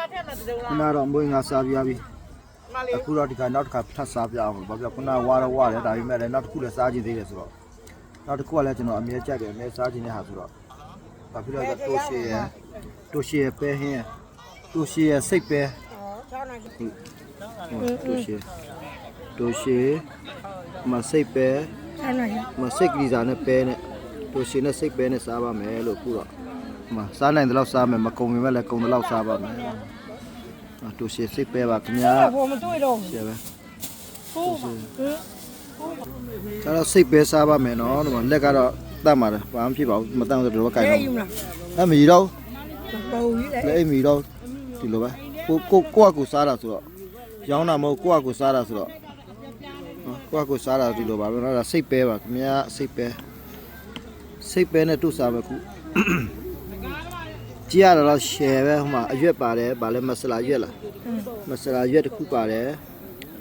သားထက်မှတုံးခုလားနတော့မွေးငါစားပြပြီမလေးအခုတော့ဒီကနောက်တစ်ခါထပ်စားပြအောင်ဘာပြခုနဝါတော့ဝါတယ်ဒါပေမဲ့လည်းနောက်တစ်ခုလည်းစားကြည့်သေးတယ်ဆိုတော့နောက်တစ်ခုကလည်းကျွန်တော်အမြဲကြိုက်တယ်အမြဲစားကြည့်တဲ့ဟာဆိုတော့ဘာဖြစ်လို့လဲတိုးရှည်ရယ်တိုးရှည်ရယ်ပဲဟင်းရယ်တိုးရှည်ရယ်စိတ်ပဲဟော6နိုင်တိုးရှည်တိုးရှည်မစိတ်ပဲ6နိုင်မစိတ်ကလေးစားနဲ့ပဲနဲ့တိုးရှည်နဲ့စိတ်ပဲနဲ့စားပါမယ်လို့ခုတော့ မစားနိုင်တဲ့လောက်စားမယ်မကုံရင်လည်းကုံတဲ့လောက်စားပါမယ်တိုးရှည်စိတ်ပဲပါခင်ဗျာဘောမတွေ့တော့ရှယ်ပဲဘူးဟင်ဒါတော့စိတ်ပဲစားပါမယ်နော်ဒီမှာလက်ကတော့တတ်ပါတယ်ဘာမှဖြစ်ပါဘူးမတတ်တော့တော့ကြိုက်အဲတော့ယူမလားအမီတော့ဘောကြီးလေလက်အမီတော့ဒီလိုပဲကိုကိုကိုကကိုစားတာဆိုတော့ရောင်းတာမဟုတ်ကိုကကိုစားတာဆိုတော့ကိုကကိုစားတာဒီလိုပါပဲနော်ဒါစိတ်ပဲပါခင်ဗျာစိတ်ပဲစိတ်ပဲနဲ့တို့စားပဲခု ကြည့်ရတော့ share ပဲဟိုမှာအရွက်ပါတယ်ဗာလဲမဆလာရွက်လားမဆလာရွက်တစ်ခုပါတယ်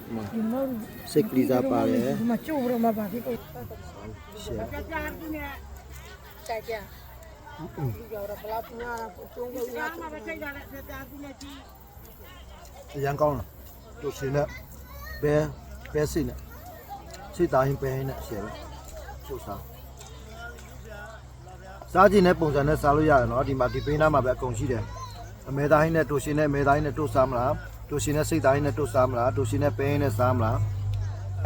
ဟိုမှာဒီမောစိတ်ကလေးစားပါတယ်ဒီမှာကျိုးရမှာပါဒီကို share ကြကြကူနဲ့ကြကြဒီကြောတော့ဘလောက်ပညာကိုကျုံးလို့ရမှာပဲထိတ်တာနဲ့ကြကြကူနဲ့ကြီးအရန်ကောင်းလားတို့ရှင်နဲ့ဘဲဘဲစိတ်နဲ့စိတ်သားရင်ဘဲနဲ့ရှယ်ပဲချုပ်စား စားကြည့်တဲ့ပုံစံနဲ့စားလို့ရတယ်နော်ဒီမှာဒီဘေးနားမှာပဲအကုန်ရှိတယ်အမဲသားဟင်းနဲ့တို့ရှင်နဲ့အမဲသားဟင်းနဲ့တို့စားမလားတို့ရှင်နဲ့စိတ်သားဟင်းနဲ့တို့စားမလားတို့ရှင်နဲ့ဘဲဟင်းနဲ့စားမလား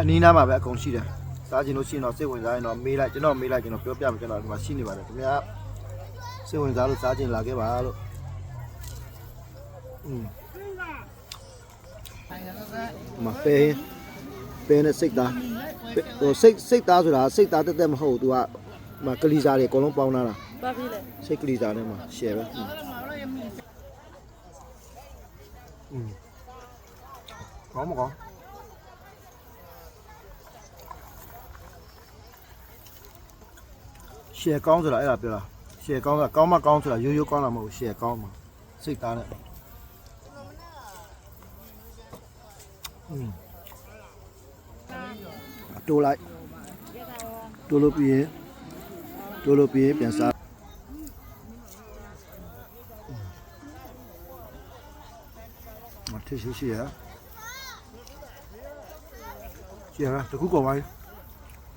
အနီးနားမှာပဲအကုန်ရှိတယ်စားကြည့်လို့ရှိရင်တော့စိတ်ဝင်စားရင်တော့မေးလိုက်ကျွန်တော်မေးလိုက်ကျွန်တော်ပြောပြမယ်ကျွန်တော်ဒီမှာရှိနေပါတယ်ခင်ဗျာစိတ်ဝင်စားလို့စားကြည့်လာခဲ့ပါလို့อืม မပဲပဲနဲ့စိတ်သားဟိုစိတ်စိတ်သားဆိုတာစိတ်သားတက်တက်မဟုတ်ဘူး तू က မကလီစာတွေအကုန်လုံးပေါင်းလာတာဘာဖြစ်လဲစိတ်ကလီစာနဲ့မှာ share ပဲอืมကောင်းမကောင်း share ကောင်းဆိုတာအဲ့ဒါပြောတာ share ကောင်းတာကောင်းမကောင်းဆိုတာရိုးရိုးကောင်း တာမဟုတ်ဘူး share ကောင်းမှာစိတ်သားနဲ့อืมတိုးလိုက်တိုးလို့ပြီးရင်တိုးလို့ပြီးရင်ပြန်စားမထရှိရှိရရှိရတခုကောပါ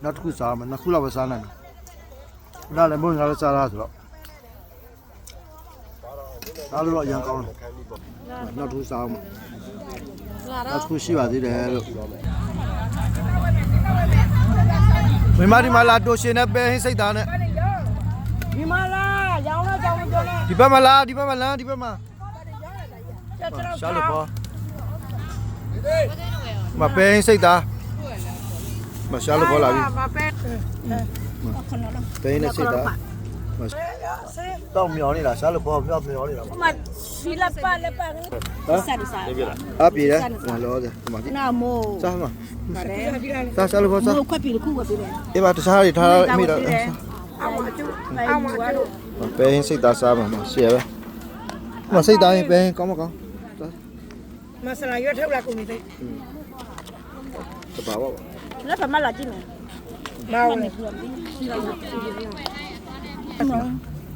နောက်တစ်ခုစားမယ်နှစ်ခုလောက်ပဲစားနိုင်တယ်နားလည်းမဟုတ်ငါလည်းစားလားဆိုတော့စားလို့တော့အရင်ကောင်းတယ်နောက်တစ်ခုစားအောင်ငါနောက်တော့တစ်ခုရှိပါသေးတယ်လို့မိမဒီမှာလာတိုရှင်နဲ့ပဲဟင်းစိတ်သားနဲ့ ဒီမလားရောင်းတော့ကြောင်းမပြောနဲ့ဒီဘက်မှာလာဒီဘက်မှာလာဒီဘက်မှာချက်တော့ရှာလို့ပေါ့မပဲဟင်းစိတ်သားမရှာလို့ပေါ့လာပြီမပဲပဲဟင်းနဲ့စိတ်သားမဆေးတော့မျောနေတာရှာလို့ပေါ့မျောမျောနေတာဟိုမှာစီလက်ပါလက်ပါဟမ်ဆက်စားအပြေတယ်လောတယ်ဒီမှာနာမို့စားမှာပါတယ်ဒီကစားရှာလို့ပေါ့စားမို့ခွက်ပြီခုခွက်ပြီလေအေးပါတခြားတွေထားမိတော့အောင်းမတူအောင်းမတူ ပဲဟင်းစိတ်သားစားမှာမရှယ်ပဲမစိတ်သားရင်ပဲဟင်းကောင်းမကောင်းမဆလာရွက်ထုတ်လာကုန်ပြီသိတပါပါလက်ဖမလာကြည့်မယ်မောင်းလေ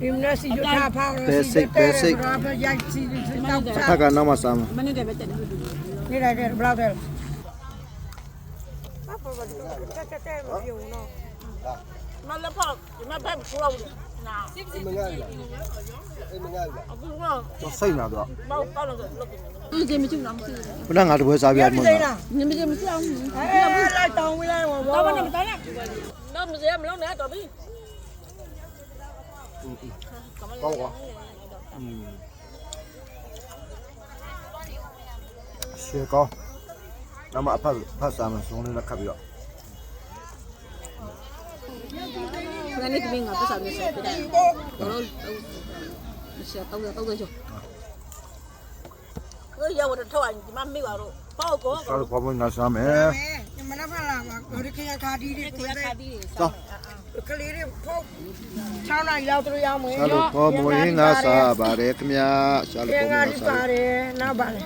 ဒီမနစီရွက်ထားဖောင်းရိုက်စီတောက်အစားထက်ကနောက်မှစားမှာမနေ့တည်းပဲတက်တယ်နေလိုက်တယ်ဘလောက်တယ်ဘာဘာဘာတက်တက်တက်မပြုံတော့ မလဖောက်ဒီမှာဘက်ကူအောင်နာအိမ်မငါလာအိမ်မငါလာအခုကတော့စိတ်လာတော့မောက်ကောက်လို့လုပ်ပြီဦးကြီးမကျူနာမကျူဘုရားငါတပွဲစားပြရမှာညမကျမကျအောင်ဟဲ့လိုက်တောင်းဝေးလိုက်ပါဘာဘာနဲ့မတိုင်းနဲ့တော့မစရမလုံးနဲ့တော်ပြီကောင်းကွာอืมရှေကောနောက်မှအဖတ်ဖတ်စာမစုံလေးလက်ခတ်ပြီးတော့ ခဏလေးသမီးငါပတ်စာမျိုးဆက်ပြတယ်ဘာလို့ဆရာတော့တော့ကြောဟိုရဝတထောက်အင်ဒီမမေပါတော့ပေါ့ကောဆောက်ကောမနာစမ်းမယ်ညမနာဖလာပါဟိုဒီခရခါဒီတွေကိုခရခါဒီတွေဆောက်ကလေးတွေဖောက်6နိုင်လောက်တို့ရမယ်ဆောက်ကောမွေးငါစားပါတယ်ခမညာဆောက်ကောမနာစားပါတယ်နောက်ပါတယ်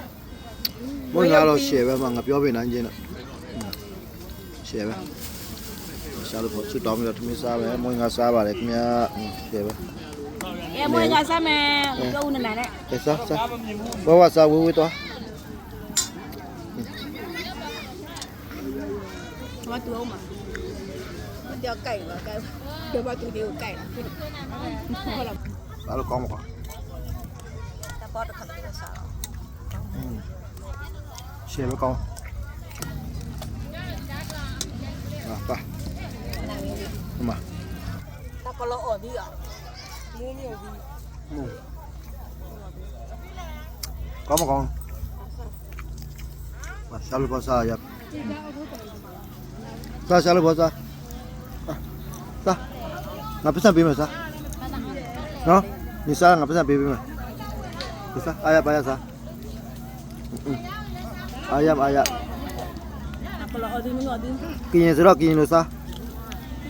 ဘုန်းကြီးတော့ရှယ်ပဲမှာငါပြောပြနိုင်ခြင်းတော့ရှယ်ပဲ အဲမွေးကြစမ်းမယ်ကျုံနေနိုင်နဲ့ကဲစားစားဘဝစားဝေးဝေးသွားမတူအောင်မတယောက်ကြိုက်ပါကြိုက်ပြပါတူတွေကိုကြိုက်ဟုတ်လားဘာလို့ကောင်းမကောင်းတပေါ်တစ်ခါ တည်းစားတော့ရှယ်လို့ကောင်းဟာပါဟမတကလောအော်ဒီอ่ะမူးမျိုးဒီကောင်းမကောင်းမရှာလို့ပါစားရစားရှာလို့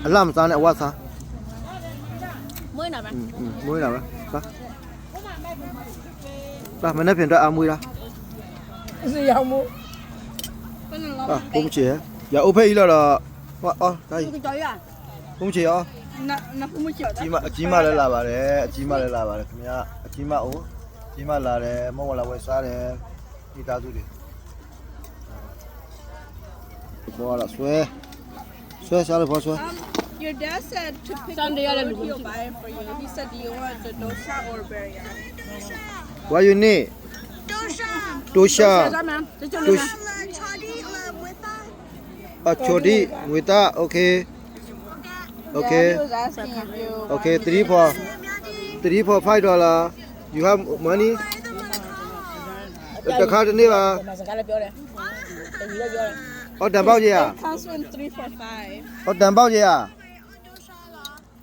အလှမစားနဲ့အဝတ်စားမွေးတာပဲမွေးတာပဲစားပါမနေ့ပြန်တော့အမွေးတာစီရောင်မို့ပါဘုံချေရအုပ်ဖက်ကြီးလာတော့ဟောအော်ဒါကြီးဘုံချေရောနာနာဘုံချေအကြီးမအကြီးမလည်းလာပါတယ်အကြီးမလည်းလာပါတယ်ခင်ဗျာအကြီးမအိုအကြီးမလာတယ်မောဝလာဝဲစားတယ်ဒီသားစုတွေဘောလာဆွဲ Swiss olive oil, Um, your dad said to pick up fruit, he'll buy it for you. He said, do you want the dosha or biryani? What you need? Dosha. Dosha. Dosa. A chodi with that, okay. Okay. Okay, three for three for five dollar. You have money? တခါတနေ့ပါမစကားလည်းပြောတယ်အကြီးလည်းပြောတယ် ဟောတန်ပေါက်ကြီးอ่ะ It comes in three for five. ဟောတန်ပေါက်ကြီးอ่ะ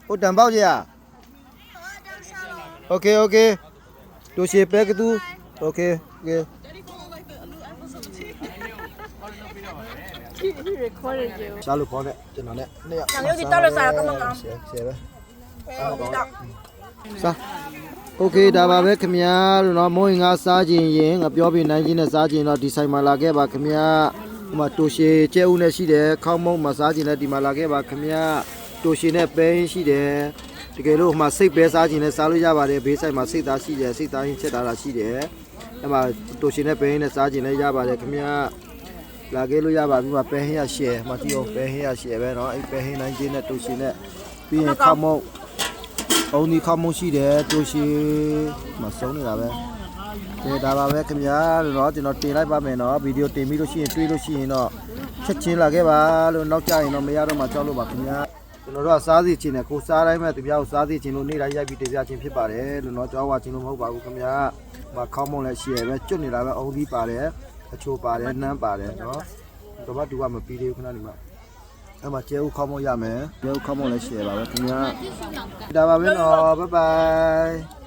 ဟောတန်ပေါက်ကြီးอ่ะโอเคโอเคတိုရှေပဲကတူโอเคโอเค He, he recorded you. ရှားလို့ခေါ်တဲ့ကျွန်တော်နဲ့နှစ်ယောက် ညမျိုးဒီတောက်လို့စားတော့ကောင်းကောင်း ရှယ်ရှယ်ပဲစားโอเคဒါပါပဲခင်ဗျာလို့เนาะမိုးရင်ငါစားခြင်းရင်ငါပြောပြနိုင်ခြင်းနဲ့စားခြင်းတော့ဒီဆိုင်မှာလာခဲ့ပါခင်ဗျာ ဟိုမှာတိုရှေကျဲဦးနဲ့ရှိတယ်ခေါင်းမုံမှာစားခြင်းနဲ့ဒီမှာလာခဲ့ပါခင်ဗျာတိုရှေနဲ့ပဲရင်ရှိတယ်တကယ်လို့ဟိုမှာစိတ်ပဲစားခြင်းနဲ့စားလို့ရပါတယ်ဘေးဆိုင်မှာစိတ်သားရှိတယ်စိတ်သားရင်ချက်ထားတာရှိတယ်အဲ့မှာတိုရှေနဲ့ပဲရင်နဲ့စားခြင်းလည်းရပါတယ်ခင်ဗျာ လာခဲ့လို့ရပါပြီမှာပဲဟင်းရရှယ်မကြည့်အောင်ပဲဟင်းရရှယ်ပဲเนาะအဲ့ပဲဟင်းနိုင်ချင်းနဲ့တူရှင်နဲ့ပြီးရင်ခောက်မုံအုံဒီခောက်မုံရှိတယ်တူရှင်မဆုံးနေတာပဲ ကဲဒါပါပဲခင်ဗျာလို့တော့ကျွန်တော်တင်လိုက်ပါမယ်နော်ဗီဒီယိုတင်ပြီးလို့ရှိရင်တွေးလို့ရှိရင်တော့ချက်ချင်းလာခဲ့ပါလို့နောက်ကြရင်တော့မရတော့မှကြောက်လို့ပါခင်ဗျာကျွန်တော်တို့ကစားစီခြင်းနဲ့ကိုစားတိုင်းမဲ့သူများကိုစားစီခြင်းလို့နေ့တိုင်းရိုက်ပြီးတင်ပြခြင်းဖြစ်ပါတယ်လို့တော့ကြောက်ဝါခြင်းလို့မဟုတ်ပါဘူးခင်ဗျာမခေါင်းမုံလည်းရှိရပဲကျွတ်နေတာပဲအုံးကြီးပါတယ်အချိုပါတယ်နှမ်းပါတယ်နော်တော့ဘာတူကမပြီးသေးဘူးခဏဒီမှာအဲ့မှာကျဲဦးခေါင်းမုံရမယ်ကျဲဦးခေါင်းမုံလည်းရှိရပါပဲခင်ဗျာဒါပါပဲနော်ဘိုင်ဘိုင်